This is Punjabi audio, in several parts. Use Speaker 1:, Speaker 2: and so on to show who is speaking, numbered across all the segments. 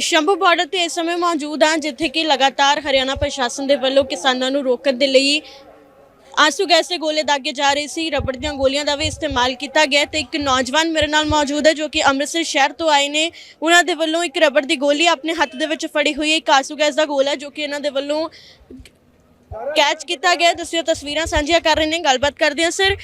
Speaker 1: ਸ਼ੰਭੂ ਬਾਰਡਰ ਤੇ ਇਸ ਸਮੇਂ ਮੌਜੂਦ ਹਾਂ, ਜਿੱਥੇ ਕਿ ਲਗਾਤਾਰ ਹਰਿਆਣਾ ਪ੍ਰਸ਼ਾਸਨ ਦੇ ਵੱਲੋਂ ਕਿਸਾਨਾਂ ਨੂੰ ਰੋਕਣ ਦੇ ਲਈ ਆਂਸੂ ਗੈਸ ਦੇ ਗੋਲੇ ਦਾਗੇ ਜਾ ਰਹੇ ਸੀ, ਰਬੜ ਦੀਆਂ ਗੋਲੀਆਂ ਦਾ ਵੀ ਇਸਤੇਮਾਲ ਕੀਤਾ ਗਿਆ ਤੇ ਇੱਕ ਨੌਜਵਾਨ ਮੇਰੇ ਨਾਲ ਮੌਜੂਦ ਹੈ ਜੋ ਕਿ ਅੰਮ੍ਰਿਤਸਰ ਸ਼ਹਿਰ ਤੋਂ ਆਏ ਨੇ। ਉਹਨਾਂ ਦੇ ਵੱਲੋਂ ਇੱਕ ਰਬੜ ਦੀ ਗੋਲੀ ਆਪਣੇ ਹੱਥ ਦੇ ਵਿੱਚ ਫੜੀ ਹੋਈ ਇੱਕ ਆਂਸੂ ਗੈਸ ਦਾ ਗੋਲਾ ਜੋ ਕਿ ਇਹਨਾਂ ਦੇ ਵੱਲੋਂ ਕੈਚ ਕੀਤਾ ਗਿਆ। ਤੁਸੀਂ ਉਹ ਤਸਵੀਰਾਂ ਸਾਂਝੀਆਂ ਕਰ ਰਹੇ ਨੇ, ਗੱਲਬਾਤ ਕਰਦੇ ਹਾਂ। ਸਰ,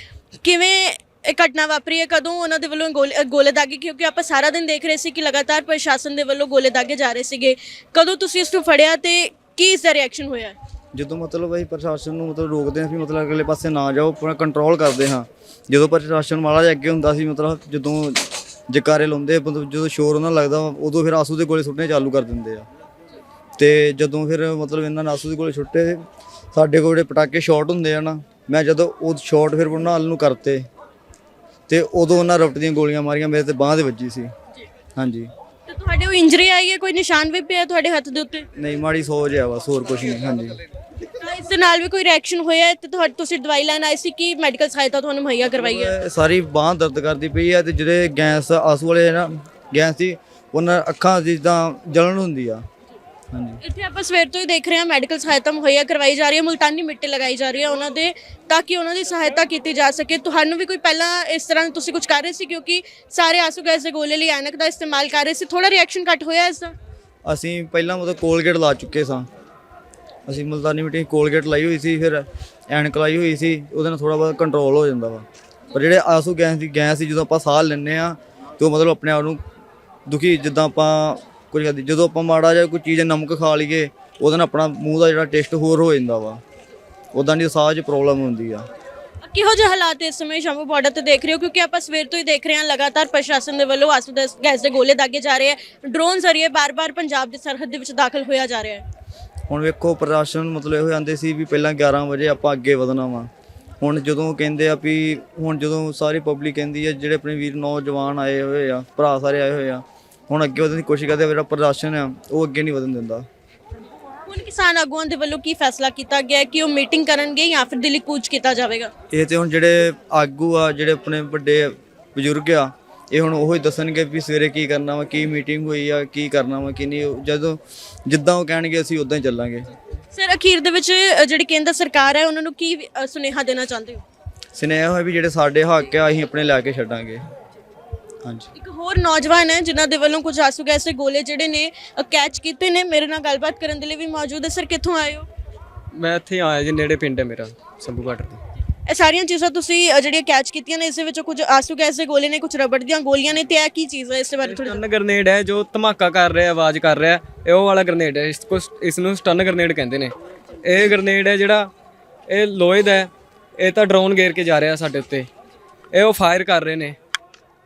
Speaker 1: ਕਿਵੇਂ ਇਹ ਘਟਨਾ ਵਾਪਰੀ ਹੈ, ਕਦੋਂ ਉਹਨਾਂ ਦੇ ਵੱਲੋਂ ਗੋਲੇ ਗੋਲੇ ਦਾਗੇ? ਕਿਉਂਕਿ ਆਪਾਂ ਸਾਰਾ ਦਿਨ ਦੇਖ ਰਹੇ ਸੀ ਕਿ ਲਗਾਤਾਰ ਪ੍ਰਸ਼ਾਸਨ ਦੇ ਵੱਲੋਂ ਗੋਲੇ ਦਾਗੇ ਜਾ ਰਹੇ ਸੀਗੇ। ਕਦੋਂ ਤੁਸੀਂ ਇਸ ਨੂੰ ਫੜਿਆ ਤੇ ਕੀ ਇਸ ਦਾ ਰਿਐਕਸ਼ਨ ਹੋਇਆ?
Speaker 2: ਜਦੋਂ ਮਤਲਬ ਅਸੀਂ ਪ੍ਰਸ਼ਾਸਨ ਨੂੰ ਮਤਲਬ ਰੋਕਦੇ ਹਾਂ ਵੀ ਮਤਲਬ ਅਗਲੇ ਪਾਸੇ ਨਾ ਜਾਓ, ਪੂਰਾ ਕੰਟਰੋਲ ਕਰਦੇ ਹਾਂ। ਜਦੋਂ ਪ੍ਰਸ਼ਾਸਨ ਮਾੜਾ ਜਿਹਾ ਅੱਗੇ ਹੁੰਦਾ ਸੀ, ਮਤਲਬ ਜਦੋਂ ਜਕਾਰੇ ਲਾਉਂਦੇ, ਮਤਲਬ ਜਦੋਂ ਸ਼ੋਰ ਉਹਨਾਂ ਨੂੰ ਲੱਗਦਾ, ਉਦੋਂ ਫਿਰ ਆਸੂ ਦੇ ਗੋਲੇ ਸੁੱਟਣੇ ਚਾਲੂ ਕਰ ਦਿੰਦੇ ਆ। ਤੇ ਜਦੋਂ ਫਿਰ ਮਤਲਬ ਇਹਨਾਂ ਨੇ ਆਸੂ ਦੇ ਗੋਲੇ ਛੁੱਟੇ ਸਾਡੇ ਕੋਲ ਜਿਹੜੇ ਪਟਾਕੇ ਸ਼ਾਰਟ ਹੁੰਦੇ ਆ ਨਾ, ਮੈਂ ਜਦੋਂ ਉਹ ਸ਼ਾਰਟ ਫਿਰ ਉਹਨਾਂ ਵੱਲ ਨੂੰ ਕਰਤੇ। ਤੇ ਉਦੋਂ ਉਹਨਾਂ ਰਫਟ ਦੀਆਂ ਗੋਲੀਆਂ ਮਾਰੀਆਂ ਮੇਰੇ ਤੇ ਬਾਹ ਦੇ ਵੱਜੀ ਸੀ। ਹਾਂਜੀ।
Speaker 1: ਤੇ ਤੁਹਾਡੇ ਉਹ ਇੰਜਰੀ ਆਈ ਹੈ ਕੋਈ ਨਿਸ਼ਾਨ ਵੀ ਪਿਆ ਤੁਹਾਡੇ ਹੱਥ ਦੇ ਉੱਤੇ?
Speaker 2: ਨਹੀਂ ਮਾੜੀ ਸੋਚ ਆ ਬਸ ਹੋਰ ਕੁਝ ਨਹੀਂ ਹਾਂਜੀ।
Speaker 1: ਤਾਂ ਇਸ ਦੇ ਨਾਲ ਵੀ ਕੋਈ ਰਿਐਕਸ਼ਨ ਹੋਇਆ ਹੈ? ਤੇ ਤੁਹਾ- ਤੁਸੀਂ ਦਵਾਈ ਲੈਣ ਆਏ ਸੀ ਕਿ ਮੈਡੀਕਲ ਸਹਾਇਤਾ ਤੁਹਾਨੂੰ ਮੁਹੱਈਆ ਕਰਵਾਈ ਹੈ?
Speaker 2: ਸਾਰੀ ਬਾਹ ਦਰਦ ਕਰਦੀ ਪਈ ਹੈ ਤੇ ਜਿਹੜੇ ਗੈਸ ਆਸੂ ਵਾਲੇ ਨਾ ਗੈਸ ਦੀ ਉਹਨਾਂ ਅੱਖਾਂ ਜਿੱਦਾਂ ਜਲਨ ਹੁੰਦੀ ਆ। ਹਾਂਜੀ।
Speaker 1: ਇੱਥੇ ਆਪਾਂ ਸਵੇਰ ਤੋਂ ਹੀ ਦੇਖ ਰਹੇ ਹਾਂ ਮੈਡੀਕਲ ਸਹਾਇਤਾ ਮੁਹੱਈਆ ਕਰਵਾਈ ਜਾ ਰਹੀ ਹੈ ਮੁਲਤਾਨੀ ਮਿੱਟੀ ਲਗਾਈ ਜਾ ਰਹੀ ਹੈ ਉਹਨਾਂ ਦੇ ਤਾਂ ਕਿ ਉਹਨਾਂ ਦੀ ਸਹਾਇਤਾ ਕੀਤੀ ਜਾ ਸਕੇ। ਤੁਹਾਨੂੰ ਵੀ ਕੋਈ ਪਹਿਲਾਂ ਇਸ ਤਰ੍ਹਾਂ ਤੁਸੀਂ ਕੁਝ ਕਰ ਰਹੇ ਸੀ ਕਿਉਂਕਿ ਸਾਰੇ ਆਂਸੂ ਗੈਸ ਦੇ ਗੋਲੇ ਲਈ ਐਨਕ ਦਾ ਇਸਤੇਮਾਲ ਕਰ ਰਹੇ ਸੀ। ਥੋੜਾ ਰਿਐਕਸ਼ਨ ਘੱਟ ਹੋਇਆ ਇਸ ਦਾ?
Speaker 2: ਅਸੀਂ ਪਹਿਲਾਂ ਮਤਲਬ ਕੋਲਗੇਟ ਲਾ ਚੁੱਕੇ ਸਾਂ। ਅਸੀਂ ਮੁਲਤਾਨੀ ਮਿੱਟੀ ਕੋਲਗੇਟ ਲਾਈ ਹੋਈ ਸੀ ਫਿਰ ਐਨਕ ਲਾਈ ਹੋਈ ਸੀ ਉਹਦੇ ਨਾਲ ਥੋੜਾ ਬਹੁਤ ਕੰਟਰੋਲ ਹੋ ਜਾਂਦਾ ਵਾ। ਪਰ ਜਿਹੜੇ ਆਸੂ ਗੈਸ ਦੀ ਗੈਸ ਸੀ ਜਦੋਂ ਆਪਾਂ ਸਾਹ ਲੈਂਦੇ ਆ ਤੇ ਉਹ ਮਤਲਬ ਆਪਣੇ ਆਪ ਨੂੰ ਦੁਖੀ ਜਿੱਦਾਂ ਆਪਾਂ ਕੁਝ ਕਰਦੀ ਜਦੋਂ ਆਪਾਂ ਮਾੜਾ ਜਿਹਾ ਕੋਈ ਚੀਜ਼ ਨਮਕ ਖਾ ਲਈਏ ਉਹਦੇ ਨਾਲ ਆਪਣਾ ਮੂੰਹ ਦਾ ਜਿਹੜਾ ਟੇਸਟ ਹੋਰ ਹੋ ਜਾਂਦਾ ਵਾ। ਉਦਾਂ ਦੀ ਸਾਹ 'ਚ ਪ੍ਰੋਬਲਮ ਹੁੰਦੀ ਆ।
Speaker 1: ਕਿਹੋ ਜਿਹੇ ਹਾਲਾਤ ਇਸ ਸਮੇਂ ਸ਼ੰਭੂ ਬਾਰਡਰ ਤੇ ਦੇਖ ਰਹੇ ਹੋ? ਕਿਉਂਕਿ ਆਪਾਂ ਸਵੇਰ ਤੋਂ ਹੀ ਦੇਖ ਰਹੇ ਹਾਂ ਲਗਾਤਾਰ ਪ੍ਰਸ਼ਾਸਨ ਦੇ ਵੱਲੋਂ ਆਂਸੂ ਗੈਸ ਦੇ ਗੋਲੇ ਦਾਗੇ ਜਾ ਰਹੇ ਹੈ ਡਰੋਨ ਜ਼ਰੀਏ ਬਾਰ-ਬਾਰ ਪੰਜਾਬ ਦੀ ਸਰਹੱਦ ਦੇ ਵਿੱਚ ਦਾਖਲ ਹੋਇਆ ਜਾ ਰਿਹਾ ਹੈ।
Speaker 2: ਹੁਣ ਵੇਖੋ ਪ੍ਰਸ਼ਾਸਨ ਮਤਲਬ ਇਹੋ ਜਾਂਦੇ ਸੀ ਵੀ ਪਹਿਲਾਂ 11 ਵਜੇ ਆਪਾਂ ਅੱਗੇ ਵਧਣਾ ਵਾ। ਹੁਣ ਜਦੋਂ ਕਹਿੰਦੇ ਆ ਵੀ ਹੁਣ ਜਦੋਂ ਸਾਰੀ ਪਬਲਿਕ ਕਹਿੰਦੀ ਆ ਜਿਹੜੇ ਆਪਣੇ ਵੀਰ ਨੌਜਵਾਨ ਆਏ ਹੋਏ ਆ ਭਰਾ ਸਾਰੇ ਆਏ ਹੋਏ ਆ ਹੁਣ ਅੱਗੇ ਵਧਣ ਦੀ ਕੋਸ਼ਿਸ਼ ਕਰਦੇ ਆ ਜਿਹੜਾ ਪ੍ਰਸ਼ਾਸਨ ਆ ਉਹ ਅੱਗੇ ਨਹੀਂ ਵਧਣ ਦਿੰਦਾ।
Speaker 1: ਹੁਣ ਕਿਸਾਨ ਆਗੂਆਂ ਦੇ ਵੱਲੋਂ ਕੀ ਫੈਸਲਾ ਕੀਤਾ ਗਿਆ ਹੈ ਕਿ ਉਹ ਮੀਟਿੰਗ ਕਰਨਗੇ ਜਾਂ ਫਿਰ ਦਿੱਲੀ ਕੂਚ ਕੀਤਾ ਜਾਵੇਗਾ?
Speaker 2: ਇਹ ਤੇ ਹੁਣ ਜਿਹੜੇ ਆਗੂ ਆ ਜਿਹੜੇ ਆਪਣੇ ਵੱਡੇ ਬਜ਼ੁਰਗ ਆ ਇਹ ਹੁਣ ਉਹੀ ਦੱਸਣਗੇ ਵੀ ਸਵੇਰੇ ਕੀ ਕਰਨਾ ਵਾ ਕੀ ਮੀਟਿੰਗ ਹੋਈ ਆ ਕੀ ਕਰਨਾ ਵਾ ਕੀ ਨਹੀਂ। ਜਦੋਂ ਜਿੱਦਾਂ ਉਹ ਕਹਿਣਗੇ ਅਸੀਂ ਉਦਾਂ ਹੀ ਚੱਲਾਂਗੇ।
Speaker 1: ਸਰ ਅਖੀਰ ਦੇ ਵਿੱਚ ਅ, ਜਿਹੜੀ ਕੇਂਦਰ ਸਰਕਾਰ ਹੈ ਉਹਨਾਂ ਨੂੰ ਕੀ ਅ, ਸੁਨੇਹਾ ਦੇਣਾ ਚਾਹੁੰਦੇ ਹੋ?
Speaker 2: ਸੁਨੇਹਾ ਹੋਇਆ ਵੀ ਜਿਹੜੇ ਸਾਡੇ ਹੱਕ ਆ ਅਸੀਂ ਆਪਣੇ ਲੈ ਕੇ ਛੱਡਾਂਗੇ। ਹਾਂਜੀ।
Speaker 1: ਇੱਕ ਹੋਰ ਨੌਜਵਾਨ ਹੈ ਜਿਨ੍ਹਾਂ ਦੇ ਵੱਲੋਂ ਕੁਝ ਆਸੂ ਗੈਸ ਦੇ ਗੋਲੇ ਜਿਹੜੇ ਨੇ ਕੈਚ ਕੀਤੇ ਨੇ। ਮੇਰੇ ਨਾਲ ਗੱਲਬਾਤ ਕਰਨ ਦੇ ਲਈ ਵੀ ਮੌਜੂਦ ਹੈ। ਸਰ ਕਿੱਥੋਂ ਆਏ ਹੋ?
Speaker 3: ਮੈਂ ਇੱਥੇ ਆਇਆ ਜੀ ਨੇੜੇ ਪਿੰਡ ਹੈ ਮੇਰਾ ਸੰਭੂ ਘਾਟਰ ਦੇ
Speaker 1: ਇਹ ਸਾਰੀਆਂ ਚੀਜ਼ਾਂ ਤੁਸੀਂ ਅ, ਜਿਹੜੀਆਂ ਕੈਚ ਕੀਤੀਆਂ ਨੇ ਇਸ ਦੇ ਵਿੱਚੋਂ ਕੁਝ ਆਸੂ ਗੈਸ ਦੇ ਗੋਲੇ ਨੇ ਕੁਝ ਰਬੜ ਦੀਆਂ ਗੋਲੀਆਂ ਨੇ ਤੇ ਇਹ ਕੀ ਚੀਜ਼ ਹੈ? ਇਸ ਦੇ ਬਾਰੇ ਥੋੜਾ
Speaker 3: ਸਟਨ ਗ੍ਰਨੇਡ ਹੈ ਜੋ ਧਮਾਕਾ ਕਰ ਰਿਹਾ ਆਵਾਜ਼ ਕਰ ਰਿਹਾ ਇਹ ਉਹ ਵਾਲਾ ਗ੍ਰਨੇਡ ਹੈ। ਇਸ ਕੋ ਇਸ ਨੂੰ ਸਟਨ ਗ੍ਰਨੇਡ ਕਹਿੰਦੇ ਨੇ। ਇਹ ਗ੍ਰਨੇਡ ਹੈ ਜਿਹੜਾ ਇਹ ਲੋਹੇ ਦਾ ਹੈ। ਇਹ ਤਾਂ ਡਰੋਨ ਗੇਰ ਕੇ ਜਾ ਰਿਹਾ ਸਾਡੇ ਉੱਤੇ। ਇਹ ਉਹ ਫਾਇਰ ਕਰ ਰਹੇ ਨੇ।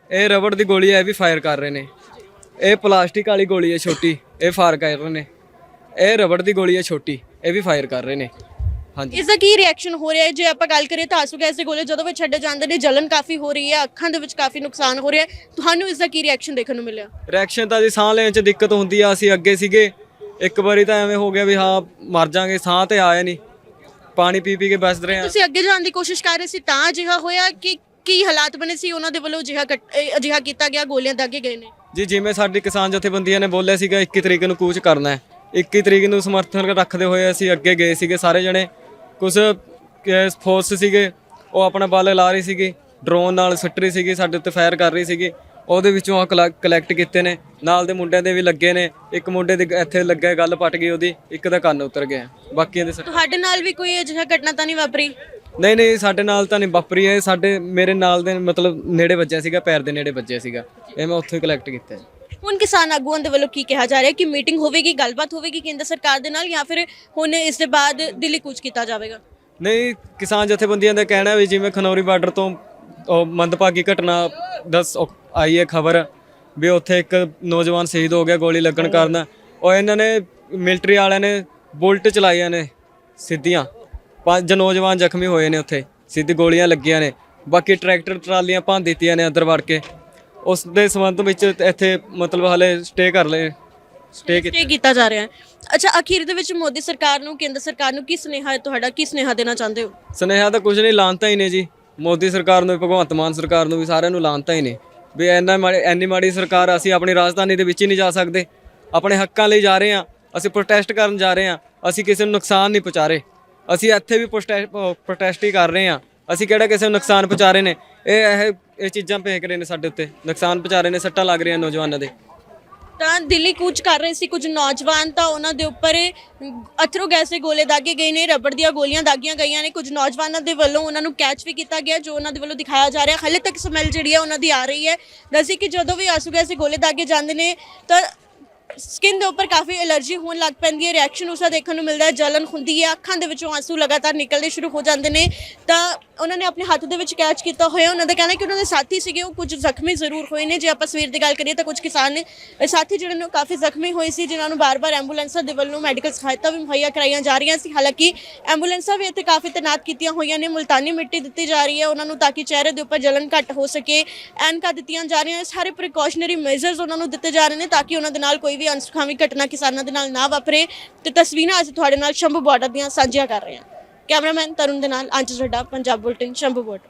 Speaker 3: ਇਹ ਰਬੜ ਦੀ ਗੋਲੀ ਹੈ ਇਹ ਵੀ ਫਾਇਰ ਕਰ ਰਹੇ ਨੇ। ਇਹ ਪਲਾਸਟਿਕ ਵਾਲੀ ਗੋਲੀ ਹੈ ਛੋਟੀ ਇਹ ਫਾਇਰ ਕਰ ਰਹੇ ਨੇ। ਇਹ ਰਬੜ ਦੀ ਗੋਲੀ ਹੈ ਛੋਟੀ ਇਹ ਵੀ ਫਾਇਰ ਕਰ ਰਹੇ ਨੇ। ਹਾਂਜੀ।
Speaker 1: ਇਸ ਦਾ ਕੀ ਰਿਐਕਸ਼ਨ ਹੋ ਰਿਹਾ ਹੈ? ਜੇ ਆਪਾਂ ਗੱਲ ਕਰੀਏ ਤਾਂ ਆਸੂ ਗੈਸ ਦੇ ਗੋਲੇ ਜਦੋਂ ਵੀ ਛੱਡੇ ਜਾਂਦੇ ਨੇ ਜਲਨ ਕਾਫੀ ਹੋ ਰਹੀ ਹੈ ਅੱਖਾਂ ਦੇ ਵਿੱਚ ਕਾਫੀ ਨੁਕਸਾਨ ਹੋ ਰਿਹਾ ਹੈ। ਤੁਹਾਨੂੰ ਇਸ ਦਾ ਕੀ ਰਿਐਕਸ਼ਨ ਦੇਖਣ ਨੂੰ ਮਿਲਿਆ?
Speaker 3: ਰਿਐਕਸ਼ਨ ਤਾਂ ਜੀ ਸਾਹ ਲੈਣ 'ਚ ਦਿੱਕਤ ਹੁੰਦੀ ਆ ਅਸੀਂ ਅੱਗੇ ਸੀਗੇ। ਇੱਕ ਵਾਰੀ ਤਾਂ ਐਵੇਂ ਹੋ ਗਿਆ ਵੀ ਹਾਂ ਮਰ ਜਾਾਂਗੇ ਸਾਹ ਤੇ ਆਇਆ ਨਹੀਂ ਪਾਣੀ ਪੀ ਪੀ ਕੇ ਬਸ ਰਹੇ ਆ।
Speaker 1: ਤੁਸੀਂ ਅੱਗੇ ਜਾਣ ਦੀ ਕੋਸ਼ਿਸ਼ ਕਰ ਰਹੇ ਸੀ ਤਾਂ ਅਜਿਹਾ ਹੋਇਆ ਕਿ ਕੀ ਹਾਲਾਤ ਬਣੇ ਸੀ? ਉਹਨਾਂ ਦੇ ਵੱਲੋਂ ਅਜਿਹਾ ਕੱਟ- ਅਜਿਹਾ ਕੀਤਾ ਗਿਆ ਗੋਲੀਆਂ ਦਾਗੇ ਗਏ ਨੇ।
Speaker 3: ਜੀ ਜਿਵੇਂ ਸਾਡੀ ਕਿਸਾਨ ਜਥੇਬੰਦੀਆਂ ਨੇ ਬੋਲਿਆ ਸੀਗਾ 21 ਤਰੀਕ ਨੂੰ ਕੂਚ ਕਰਨਾ ਹੈ। 21 ਤਰੀਕ ਨੂੰ ਸਮਰਥਨ ਰੱਖਦੇ ਹੋਏ ਅਸੀਂ ਅੱਗੇ ਗਏ ਸੀਗੇ ਸਾਰੇ ਜਣੇ। ਕੁਝ ਫੋਰਸ ਸੀਗੇ ਉਹ ਆਪਣਾ ਬਲ ਲਾ ਰਹੀ ਸੀਗੀ ਡਰੋਨ ਨਾਲ ਸੁੱਟ ਰਹੀ ਸੀਗੀ ਸਾਡੇ ਉੱਤੇ ਫਾਇਰ ਕਰ ਰਹੀ ਸੀਗੀ। ਉਹਦੇ ਵਿੱਚੋਂ ਆ ਕਲੈਕਟ ਕੀਤੇ ਨੇ। ਨਾਲ ਦੇ ਮੁੰਡਿਆਂ ਦੇ ਵੀ ਲੱਗੇ ਨੇ। ਇੱਕ ਮੁੰਡੇ ਦੇ ਇੱਥੇ ਲੱਗਾ ਗੱਲ ਪਟ ਗਈ ਉਹਦੀ ਇੱਕ ਦਾ ਕੰਨ ਉਤਰ ਗਿਆ। ਬਾਕੀਆਂ ਦੇ ਸੱਟ-
Speaker 1: ਤੁਹਾਡੇ ਨਾਲ ਵੀ ਕੋਈ ਅਜਿਹਾ ਘਟਨਾ ਤਾਂ ਨਹੀਂ ਵਾਪਰੀ?
Speaker 3: ਨਹੀਂ ਨਹੀਂ ਸਾਡੇ ਨਾਲ ਤਾਂ ਨਹੀਂ ਵਾਪਰੀ ਇਹ ਸਾਡੇ ਮੇਰੇ ਨਾਲ ਦੇ ਮਤਲਬ ਨੇੜੇ ਵੱਜਿਆ ਸੀਗਾ ਪੈਰ ਦੇ ਨੇੜੇ ਵੱਜਿਆ ਸੀਗਾ ਇਹ ਮੈਂ ਉੱਥੋਂ ਹੀ ਕਲੈਕਟ ਕੀਤਾ ਹੈ।
Speaker 1: ਹੁਣ ਕਿਸਾਨ ਆਗੂਆਂ ਦੇ ਵੱਲੋਂ ਕੀ ਕਿਹਾ ਜਾ ਰਿਹਾ ਹੈ ਕਿ ਮੀਟਿੰਗ ਹੋਵੇਗੀ ਗੱਲਬਾਤ ਹੋਵੇਗੀ ਕੇਂਦਰ ਸਰਕਾਰ ਦੇ ਨਾਲ ਜਾਂ ਫਿਰ ਹੁਣ ਇਸ ਦੇ ਬਾਅਦ ਦਿੱਲੀ ਕੂਚ ਕੀਤਾ ਜਾਵੇਗਾ?
Speaker 3: ਨਹੀਂ ਕਿਸਾਨ ਜਥੇਬੰਦੀਆਂ ਦਾ ਕਹਿਣਾ ਵੀ ਜਿਵੇਂ ਖਨੌਰੀ ਬਾਰਡਰ ਤੋਂ ਉਹ ਮੰਦਭਾਗੀ ਘਟਨਾ ਦਸ ਆਈ ਹੈ ਖਬਰ ਵੀ ਉੱਥੇ ਇੱਕ ਨੌਜਵਾਨ ਸ਼ਹੀਦ ਹੋ ਗਿਆ ਗੋਲੀ ਲੱਗਣ ਕਾਰਨ। ਉਹ ਇਹਨਾਂ ਨੇ ਮਿਲਟਰੀ ਵਾਲਿਆਂ ਨੇ ਬੁਲਟ ਚਲਾਈਆਂ ਨੇ ਸਿੱਧੀਆਂ। ਪੰਜ ਨੌਜਵਾਨ ਜ਼ਖਮੀ ਹੋਏ ਨੇ ਉੱਥੇ ਸਿੱਧੀ ਗੋਲੀਆਂ ਲੱਗੀਆਂ ਨੇ। ਬਾਕੀ ਟਰੈਕਟਰ ਟਰਾਲੀਆਂ ਭੰਨ ਦਿੱਤੀਆਂ ਨੇ ਅੰਦਰ ਵੜ ਕੇ। ਉਸ ਦੇ ਸੰਬੰਧ ਵਿੱਚ ਇੱਥੇ ਮਤਲਬ ਹਲੇ ਸਟੇ ਕਰ ਲਏ ਸਟੇ
Speaker 1: ਸਟੇ ਕੀਤਾ। ਜਾ ਰਿਹਾ ਹੈ। ਅੱਛਾ ਅਖੀਰ ਦੇ ਵਿੱਚ ਮੋਦੀ ਸਰਕਾਰ ਨੂੰ ਕੇਂਦਰ ਸਰਕਾਰ ਨੂੰ ਕੀ ਸੁਨੇਹਾ ਹੈ? ਤੁਹਾਡਾ ਕੀ ਸੁਨੇਹਾ ਦੇਣਾ ਚਾਹੁੰਦੇ ਹੋ?
Speaker 3: ਸੁਨੇਹਾ ਤਾਂ ਕੁਝ ਨਹੀਂ ਲਾਂਤਾ ਹੀ ਨੇ ਜੀ। ਮੋਦੀ ਸਰਕਾਰ ਨੂੰ ਭਗਵੰਤ ਮਾਨ ਸਰਕਾਰ ਨੂੰ ਵੀ ਸਾਰਿਆਂ ਨੂੰ ਲਾਂਤਾ ਹੀ ਨੇ। ਵੀ ਇੰਨਾ ਮਾੜੀ ਇੰਨੀ ਮਾੜੀ ਸਰਕਾਰ ਅਸੀਂ ਆਪਣੀ ਰਾਜਧਾਨੀ ਦੇ ਵਿੱਚ ਹੀ ਨਹੀਂ ਜਾ ਸਕਦੇ। ਆਪਣੇ ਹੱਕਾਂ ਲਈ ਜਾ ਰਹੇ ਹਾਂ ਅਸੀਂ ਪ੍ਰੋਟੈਸਟ ਕਰਨ ਜਾ ਰਹੇ ਹਾਂ ਅਸੀਂ ਕਿਸੇ ਨੂੰ ਨੁਕਸਾਨ ਨਹੀਂ ਪਹੁੰਚਾ ਰਹੇ। ਅਸੀਂ ਇੱਥੇ ਵੀ ਪ੍ਰੋਟੈਸਟ ਹੀ ਕਰ ਰਹੇ ਹਾਂ। ਅਸੀਂ ਕਿਹੜਾ ਕਿਸੇ ਨੂੰ ਨੁਕਸਾਨ ਪਹੁੰਚਾ ਰਹੇ ਨੇ? ਇਹ ਇਹ ਇਹ ਚੀਜ਼ਾਂ ਫੇਕ ਰਹੇ ਨੇ ਸਾਡੇ ਉੱਤੇ। ਨੁਕਸਾਨ ਪਹੁੰਚਾ ਰਹੇ ਨੇ, ਸੱਟਾਂ ਲੱਗ ਰਹੀਆਂ ਨੌਜਵਾਨਾਂ ਦੇ।
Speaker 1: ਤਾਂ ਦਿੱਲੀ ਕੂਚ ਕਰ ਰਹੇ ਸੀ ਕੁਝ ਨੌਜਵਾਨ, ਤਾਂ ਉਹਨਾਂ ਦੇ ਉੱਪਰ ਅਥਰੂ ਗੈਸ ਦੇ ਗੋਲੇ ਦਾਗੇ ਗਏ ਨੇ, ਰਬੜ ਦੀਆਂ ਗੋਲੀਆਂ ਦਾਗੀਆਂ ਗਈਆਂ ਨੇ। ਕੁਝ ਨੌਜਵਾਨਾਂ ਦੇ ਵੱਲੋਂ ਉਹਨਾਂ ਨੂੰ ਕੈਚ ਵੀ ਕੀਤਾ ਗਿਆ, ਜੋ ਉਹਨਾਂ ਦੇ ਵੱਲੋਂ ਦਿਖਾਇਆ ਜਾ ਰਿਹਾ। ਹਲੇ ਤੱਕ ਸਮੈਲ ਜਿਹੜੀ ਹੈ ਉਹਨਾਂ ਦੀ ਆ ਰਹੀ ਹੈ। ਦੱਸੀ ਕਿ ਜਦੋਂ ਵੀ ਆਸੂ ਗੈਸ ਦੇ ਗੋਲੇ ਦਾਗੇ ਜਾਂਦੇ ਨੇ, ਤਾਂ ਸਕਿਨ ਦੇ ਉੱਪਰ ਕਾਫੀ ਐਲਰਜੀ ਹੋਣ ਲੱਗ ਪੈਂਦੀ ਹੈ ਰਿਐਕਸ਼ਨ ਉਸਦਾ ਦੇਖਣ ਨੂੰ ਮਿਲਦਾ ਹੈ, ਜਲਨ ਹੁੰਦੀ ਹੈ, ਅੱਖਾਂ ਦੇ ਵਿੱਚੋਂ ਆਂਸੂ ਲਗਾਤਾਰ ਨਿਕਲਦੇ ਸ਼ੁਰੂ ਹੋ ਜਾਂਦੇ ਨੇ। ਤਾਂ ਉਹਨਾਂ ਨੇ ਆਪਣੇ ਹੱਥ ਦੇ ਵਿੱਚ ਕੈਚ ਕੀਤਾ ਹੋਇਆ, ਉਹਨਾਂ ਦਾ ਕਹਿਣਾ ਕਿ ਉਹਨਾਂ ਦੇ ਸਾਥੀ ਸੀਗੇ, ਉਹ ਕੁਝ ਜ਼ਖਮੀ ਜ਼ਰੂਰ ਹੋਏ ਨੇ। ਜੇ ਆਪਾਂ ਸਵੇਰ ਦੀ ਗੱਲ ਕਰੀਏ ਤਾਂ ਕੁਝ ਕਿਸਾਨ ਨੇ ਸਾਥੀ ਜਿਹੜੇ ਨੇ ਉਹ ਕਾਫੀ ਜ਼ਖਮੀ ਹੋਏ ਸੀ, ਜਿਨ੍ਹਾਂ ਨੂੰ ਬਾਰ-ਬਾਰ ਐਂਬੂਲੈਂਸਾਂ ਦੇ ਵੱਲੋਂ ਮੈਡੀਕਲ ਸਹਾਇਤਾ ਵੀ ਮੁਹੱਈਆ ਕਰਾਈਆਂ ਜਾ ਰਹੀਆਂ ਸੀ। ਹਾਲਾਂਕਿ ਐਂਬੂਲੈਂਸਾਂ ਵੀ ਇੱਥੇ ਕਾਫੀ ਤੈਨਾਤ ਕੀਤੀਆਂ ਹੋਈਆਂ ਨੇ, ਮੁਲਤਾਨੀ ਮਿੱਟੀ ਦਿੱਤੀ ਜਾ ਰਹੀ ਹੈ ਉਹਨਾਂ ਨੂੰ ਤਾਂ ਕਿ ਚਿਹਰੇ ਦੇ ਉੱਪਰ ਜਲਨ ਘੱਟ ਹੋ ਸਕੇ, ਐਨਕਾ ਦਿੱਤੀਆਂ ਜਾ ਰਹੀਆਂ ਸਾਰੇ ਪ੍ਰੀਕਾਸ਼ਨਰੀ ਮੈਜ਼ਰਸ ਉਹਨਾਂ ਨੂੰ ਦਿੱਤੇ ਜਾ ਰਹੇ ਨੇ ਤਾਂ ਕਿ ਉਹਨਾਂ ਦੇ ਨਾਲ ਕੋਈ ਵੀ ਅਨਸੁਖਾਵੀ ਘਟਨਾ ਕਿਸਾਨਾਂ ਦੇ ਨਾਲ ਨਾ ਵਾਪਰੇ ਤੇ ਤਸਵੀਰਾਂ ਅਸੀਂ ਤੁਹਾਡੇ ਨਾਲ ਸ਼ੰਭੂ ਬਾਰਡਰ ਦੀਆਂ ਸਾਂਝੀਆਂ ਕਰ ਰਹੇ ਹਾਂ। ਕੈਮਰਾਮੈਨ ਤਰੁਣ ਦੇ ਨਾਲ ਅੰਸ਼ ਜੱਡਾ ਪੰਜਾਬ ਬੁਲਟਨ, ਸ਼ੰਭੂ ਬਾਰਡਰ।